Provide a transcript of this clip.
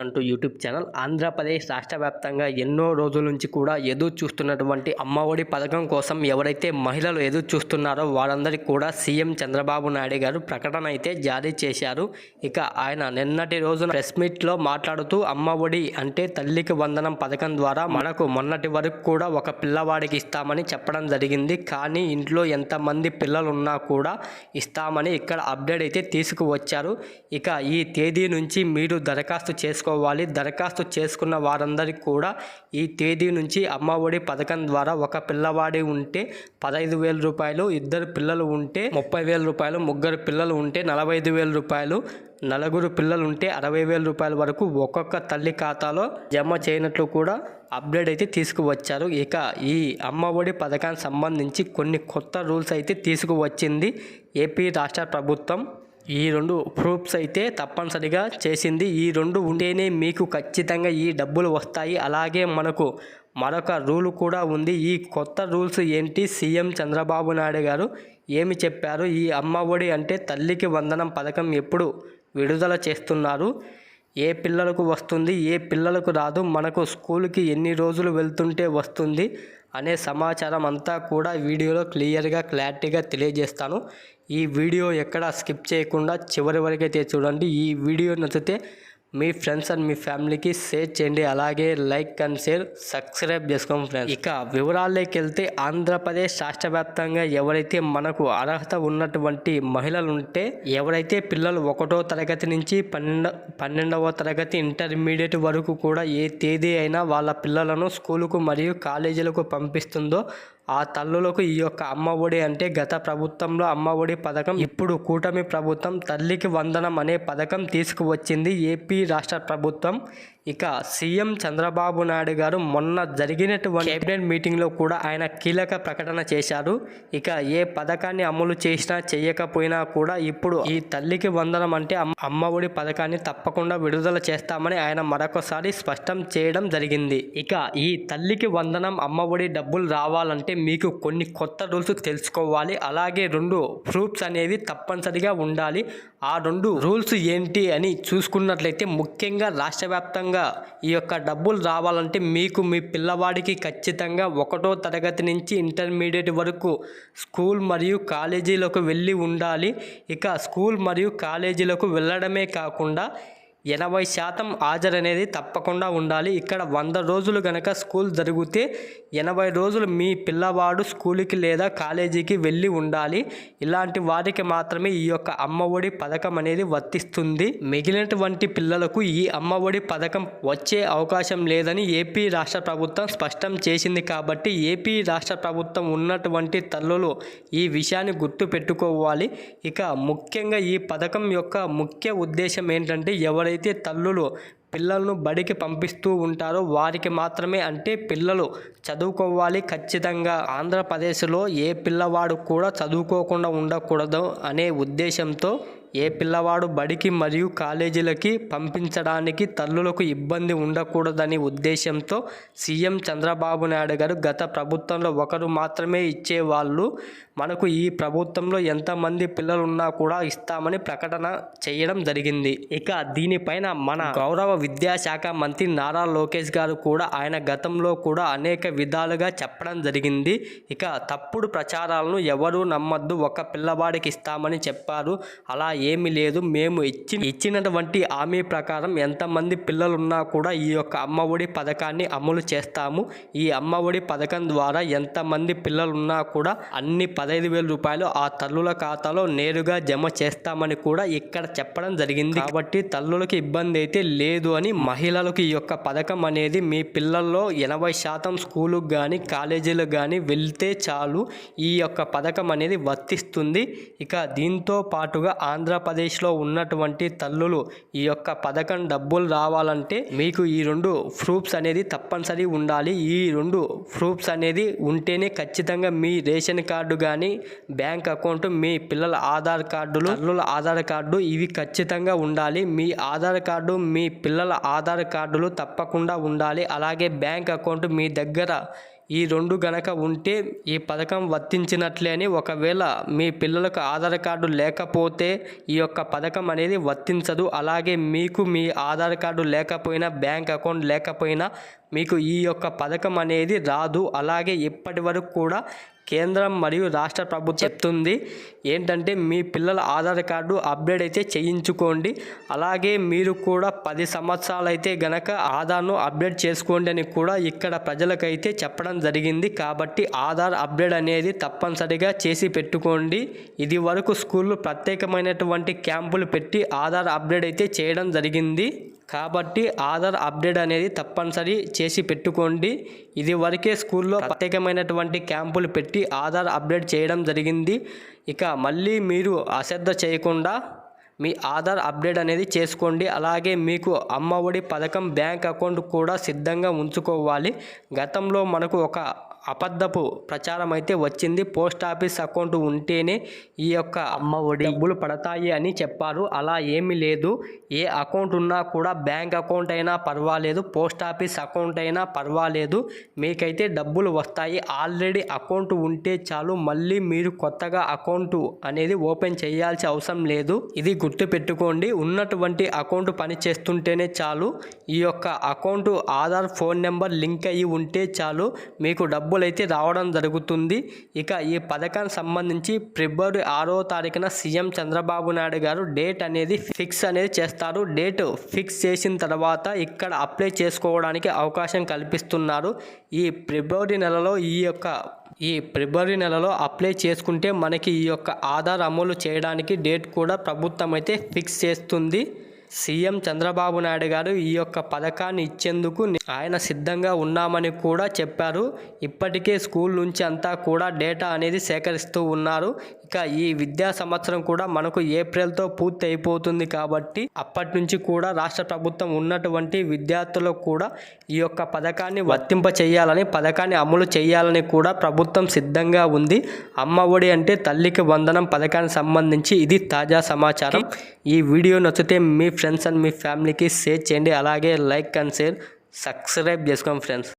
అంటూ YouTube channel Andhra Pradesh రాష్ట్ర వ్యాప్తంగా ఎన్నో రోజుల నుంచి కూడా ఎదురు చూస్తున్నటువంటి అమ్మఒడి పథకం కోసం ఎవరైతే మహిళలు ఎదురు చూస్తున్నారో వారందరికీ కూడా సీఎం చంద్రబాబు నాయుడు గారు ప్రకటన అయితే జారీ చేశారు. ఇక ఆయన నిన్నటి రోజున ప్రెస్ మీట్లో మాట్లాడుతూ అమ్మఒడి అంటే తల్లికి వందనం పథకం ద్వారా మనకు మొన్నటి వరకు కూడా ఒక పిల్లవాడికి ఇస్తామని చెప్పడం జరిగింది. కానీ ఇంట్లో ఎంతమంది పిల్లలు ఉన్నా కూడా ఇస్తామని ఇక్కడ అప్డేట్ అయితే తీసుకువచ్చారు. ఇక ఈ తేదీ నుంచి మీరు దరఖాస్తు చేసుకోవాలి దరఖాస్తు చేసుకున్న వారందరికీ కూడా ఈ తేదీ నుంచి అమ్మఒడి పథకం ద్వారా ఒక పిల్లవాడి ఉంటే పదహైదు వేల రూపాయలు ఇద్దరు పిల్లలు ఉంటే ముప్పై వేల రూపాయలు ముగ్గురు పిల్లలు ఉంటే నలభై ఐదు వేల రూపాయలు నలుగురు పిల్లలు ఉంటే అరవై వేల రూపాయల వరకు ఒక్కొక్క తల్లి ఖాతాలో జమ చేయనట్లు కూడా అప్డేట్ అయితే తీసుకువచ్చారు. ఇక ఈ అమ్మఒడి పథకానికి సంబంధించి కొన్ని కొత్త రూల్స్ అయితే తీసుకువచ్చింది ఏపీ రాష్ట్ర ప్రభుత్వం. ఈ రెండు ప్రూఫ్స్ అయితే తప్పనిసరిగా చేసింది. ఈ రెండు ఉంటేనే మీకు ఖచ్చితంగా ఈ డబ్బులు వస్తాయి. అలాగే మనకు మరొక రూల్ కూడా ఉంది. ఈ కొత్త రూల్స్ ఏంటి? సీఎం చంద్రబాబు నాయుడు గారు ఏమి చెప్పారు? ఈ అమ్మ ఒడి అంటే తల్లికి వందనం పథకం ఎప్పుడు విడుదల చేస్తున్నారు? ఏ పిల్లలకు వస్తుంది? ఏ పిల్లలకు రాదు? మనకు స్కూల్కి ఎన్ని రోజులు వెళ్తుంటే వస్తుంది? అనే సమాచారం అంతా కూడా వీడియోలో క్లియర్గా క్లారిటీగా తెలియజేస్తాను. ఈ వీడియో ఎక్కడ స్కిప్ చేయకుండా చివరి వరకు అయితే చూడండి. ఈ వీడియో నచ్చితే మీ ఫ్రెండ్స్ అండ్ మీ ఫ్యామిలీకి షేర్ చేయండి. అలాగే లైక్ అండ్ షేర్ సబ్స్క్రైబ్ చేసుకోండి ఫ్రెండ్స్. ఇక వివరాల్లోకి వెళ్తే ఆంధ్రప్రదేశ్ రాష్ట్ర వ్యాప్తంగా ఎవరైతే మనకు అర్హత ఉన్నటువంటి మహిళలు ఉంటే ఎవరైతే పిల్లలు ఒకటో తరగతి నుంచి పన్నెండు పన్నెండవ తరగతి ఇంటర్మీడియట్ వరకు కూడా ఏ తేదీ అయినా వాళ్ళ పిల్లలను స్కూలుకు మరియు కాలేజీలకు పంపిస్తుందో ఆ తల్లులకు ఈ యొక్క అమ్మ ఒడి అంటే గత ప్రభుత్వంలో అమ్మ ఒడి పథకం ఇప్పుడు కూటమి ప్రభుత్వం తల్లికి వందనం అనే పథకం తీసుకువచ్చింది ఏపీ రాష్ట్ర ప్రభుత్వం. ఇక సీఎం చంద్రబాబు నాయుడు గారు మొన్న జరిగినటువంటి కేబినెట్ మీటింగ్లో కూడా ఆయన కీలక ప్రకటన చేశారు. ఇక ఏ పథకాన్ని అమలు చేసినా చేయకపోయినా కూడా ఇప్పుడు ఈ తల్లికి వందనం అంటే అమ్మ- ఒడి పథకాన్ని తప్పకుండా విడుదల చేస్తామని ఆయన మరొకసారి స్పష్టం చేయడం జరిగింది. ఇక ఈ తల్లికి వందనం అమ్మ ఒడి డబ్బులు రావాలంటే మీకు కొన్ని కొత్త రూల్స్ తెలుసుకోవాలి. అలాగే రెండు ప్రూఫ్స్ అనేవి తప్పనిసరిగా ఉండాలి. ఆ రెండు రూల్స్ ఏంటి అని చూసుకున్నట్లయితే ముఖ్యంగా రాష్ట్ర వ్యాప్తంగా ఈ యొక్క డబ్బులు రావాలంటే మీకు మీ పిల్లవాడికి ఖచ్చితంగా ఒకటో తరగతి నుంచి ఇంటర్మీడియట్ వరకు స్కూల్ మరియు కాలేజీలకు వెళ్ళి ఉండాలి. ఇక స్కూల్ మరియు కాలేజీలకు వెళ్ళడమే కాకుండా ఎనభై శాతం హాజరు అనేది తప్పకుండా ఉండాలి. ఇక్కడ వంద రోజులు గనక స్కూల్ జరిగితే ఎనభై రోజులు మీ పిల్లవాడు స్కూల్కి లేదా కాలేజీకి వెళ్ళి ఉండాలి. ఇలాంటి వారికి మాత్రమే ఈ యొక్క అమ్మఒడి పథకం అనేది వర్తిస్తుంది. మిగిలినటువంటి పిల్లలకు ఈ అమ్మఒడి పథకం వచ్చే అవకాశం లేదని ఏపీ రాష్ట్ర ప్రభుత్వం స్పష్టం చేసింది కాబట్టి ఏపీ రాష్ట్ర ప్రభుత్వం ఉన్నటువంటి తల్లులు ఈ విషయాన్ని గుర్తు పెట్టుకోవాలి. ఇక ముఖ్యంగా ఈ పథకం యొక్క ముఖ్య ఉద్దేశం ఏంటంటే ఎవరైతే తల్లులు పిల్లలను బడికి పంపిస్తూ ఉంటారో వారికి మాత్రమే అంటే పిల్లలు చదువుకోవాలి ఖచ్చితంగా. ఆంధ్రప్రదేశ్లో ఏ పిల్లవాడు కూడా చదువుకోకుండా ఉండకూడదు అనే ఉద్దేశంతో ఏ పిల్లవాడు బడికి మరియు కాలేజీలకి పంపించడానికి తల్లులకు ఇబ్బంది ఉండకూడదని ఉద్దేశంతో సీఎం చంద్రబాబు నాయుడు గారు గత ప్రభుత్వంలో ఒకరు మాత్రమే ఇచ్చేవాళ్ళు. మనకు ఈ ప్రభుత్వంలో ఎంతమంది పిల్లలు ఉన్నా కూడా ఇస్తామని ప్రకటన చేయడం జరిగింది. ఇక దీనిపైన మన గౌరవ విద్యాశాఖ మంత్రి నారా లోకేష్ గారు కూడా ఆయన గతంలో కూడా అనేక విధాలుగా చెప్పడం జరిగింది. ఇక తప్పుడు ప్రచారాలను ఎవరూ నమ్మద్దు. ఒక పిల్లవాడికి ఇస్తామని చెప్పారు. అలా ఏమీ లేదు. మేము ఇచ్చి ఇచ్చినటువంటి హామీ ప్రకారం ఎంతమంది పిల్లలు ఉన్నా కూడా ఈ యొక్క అమ్మఒడి పథకాన్ని అమలు చేస్తాము. ఈ అమ్మఒడి పథకం ద్వారా ఎంతమంది పిల్లలు ఉన్నా కూడా అన్ని పదహైదు వేల రూపాయలు ఆ తల్లుల ఖాతాలో నేరుగా జమ చేస్తామని కూడా ఇక్కడ చెప్పడం జరిగింది. కాబట్టి తల్లులకు ఇబ్బంది అయితే లేదు అని మహిళలకు ఈ యొక్క పథకం అనేది మీ పిల్లల్లో ఎనభై శాతం స్కూలుకు కానీ కాలేజీలకు కానీ వెళ్తే చాలు. ఈ యొక్క పథకం అనేది వర్తిస్తుంది. ఇక దీంతో పాటుగా ఆంధ్ర ఆంధ్రప్రదేశ్లో ఉన్నటువంటి తల్లులు ఈ యొక్క పథకం డబ్బులు రావాలంటే మీకు ఈ రెండు ప్రూఫ్స్ అనేది తప్పనిసరి ఉండాలి. ఈ రెండు ప్రూఫ్స్ అనేది ఉంటేనే ఖచ్చితంగా మీ రేషన్ కార్డు కానీ బ్యాంక్ అకౌంట్ మీ పిల్లల ఆధార్ కార్డులు తల్లుల ఆధార్ కార్డు ఇవి ఖచ్చితంగా ఉండాలి. మీ ఆధార్ కార్డు మీ పిల్లల ఆధార్ కార్డులు తప్పకుండా ఉండాలి. అలాగే బ్యాంక్ అకౌంట్ మీ దగ్గర ఈ రెండు గనక ఉంటే ఈ పథకం వర్తించినట్లే అని ఒకవేళ మీ పిల్లలకు ఆధార్ కార్డు లేకపోతే ఈ యొక్క పథకం అనేది వర్తించదు. అలాగే మీకు మీ ఆధార్ కార్డు లేకపోయినా బ్యాంక్ అకౌంట్ లేకపోయినా మీకు ఈ యొక్క పథకం అనేది రాదు. అలాగే ఇప్పటి వరకు కూడా కేంద్రం మరియు రాష్ట్ర ప్రభుత్వం చెప్తుంది. ఏంటంటే మీ పిల్లల ఆధార్ కార్డు అప్డేట్ అయితే చేయించుకోండి. అలాగే మీరు కూడా పది సంవత్సరాలు అయితే గనక ఆధార్ను అప్డేట్ చేసుకోండి అని కూడా ఇక్కడ ప్రజలకైతే చెప్పడం జరిగింది. కాబట్టి ఆధార్ అప్డేట్ అనేది తప్పనిసరిగా చేసి పెట్టుకోండి. ఇది వరకు స్కూల్లో ప్రత్యేకమైనటువంటి క్యాంపులు పెట్టి ఆధార్ అప్డేట్ అయితే చేయడం జరిగింది. కాబట్టి ఆధార్ అప్డేట్ అనేది తప్పనిసరి చేసి పెట్టుకోండి. ఇది వరకే స్కూల్లో ప్రత్యేకమైనటువంటి క్యాంపులు పెట్టి ఆధార్ అప్డేట్ చేయడం జరిగింది. ఇక మళ్ళీ మీరు అశ్రద్ధ చేయకుండా మీ ఆధార్ అప్డేట్ అనేది చేసుకోండి. అలాగే మీకు అమ్మ ఒడి పథకం బ్యాంక్ అకౌంట్ కూడా సిద్ధంగా ఉంచుకోవాలి. గతంలో మనకు ఒక అబద్ధపు ప్రచారం అయితే వచ్చింది. పోస్ట్ ఆఫీస్ అకౌంట్ ఉంటేనే ఈ యొక్క అమ్మ ఒడి. డబ్బులు పడతాయి అని చెప్పారు. అలా ఏమీ లేదు. ఏ అకౌంట్ ఉన్నా కూడా బ్యాంక్ అకౌంట్ అయినా పర్వాలేదు. పోస్ట్ ఆఫీస్ అకౌంట్ అయినా పర్వాలేదు. మీకైతే డబ్బులు వస్తాయి. ఆల్రెడీ అకౌంట్ ఉంటే చాలు. మళ్ళీ మీరు కొత్తగా అకౌంట్ అనేది ఓపెన్ చేయాల్సిన అవసరం లేదు. ఇది గుర్తుపెట్టుకోండి. ఉన్నటువంటి అకౌంట్ పని చేస్తుంటేనే చాలు. ఈ యొక్క account Aadhaar phone number link అయ్యి ఉంటే చాలు. మీకు డబ్బులు అయితే రావడం జరుగుతుంది. ఇక ఈ పథకానికి సంబంధించి ఫిబ్రవరి ఆరో తారీఖున సీఎం చంద్రబాబు నాయుడు గారు డేట్ అనేది ఫిక్స్ అనేది చేస్తారు. డేట్ ఫిక్స్ చేసిన తర్వాత ఇక్కడ అప్లై చేసుకోవడానికి అవకాశం కల్పిస్తున్నారు. ఈ ఫిబ్రవరి నెలలో ఈ యొక్క ఈ ఫిబ్రవరి నెలలో అప్లై చేసుకుంటే మనకి ఈ యొక్క ఆధార్ అమలు చేయడానికి డేట్ కూడా ప్రభుత్వం అయితే ఫిక్స్ చేస్తుంది. సీఎం చంద్రబాబు నాయుడు గారు ఈ యొక్క పథకాన్ని ఇచ్చేందుకు ఆయన సిద్ధంగా ఉన్నామని కూడా చెప్పారు. ఇప్పటికే స్కూల్ నుంచి అంతా కూడా డేటా అనేది సేకరిస్తూ ఉన్నారు. ఇక ఈ విద్యా సంవత్సరం కూడా మనకు ఏప్రిల్తో పూర్తి అయిపోతుంది కాబట్టి అప్పటి నుంచి కూడా రాష్ట్ర ప్రభుత్వం ఉన్నటువంటి విద్యార్థులకు కూడా ఈ యొక్క పథకాన్ని వర్తింప చేయాలని పథకాన్ని అమలు చేయాలని కూడా ప్రభుత్వం సిద్ధంగా ఉంది. అమ్మ ఒడి అంటే తల్లికి వందనం పథకానికి సంబంధించి ఇది తాజా సమాచారం. ఈ వీడియో నచ్చితే మీ ఫ్రెండ్స్ అండ్ మీ ఫ్యామిలీకి షేర్ చేయండి. అలాగే లైక్ అండ్ షేర్ సబ్స్క్రైబ్ చేసుకోండి ఫ్రెండ్స్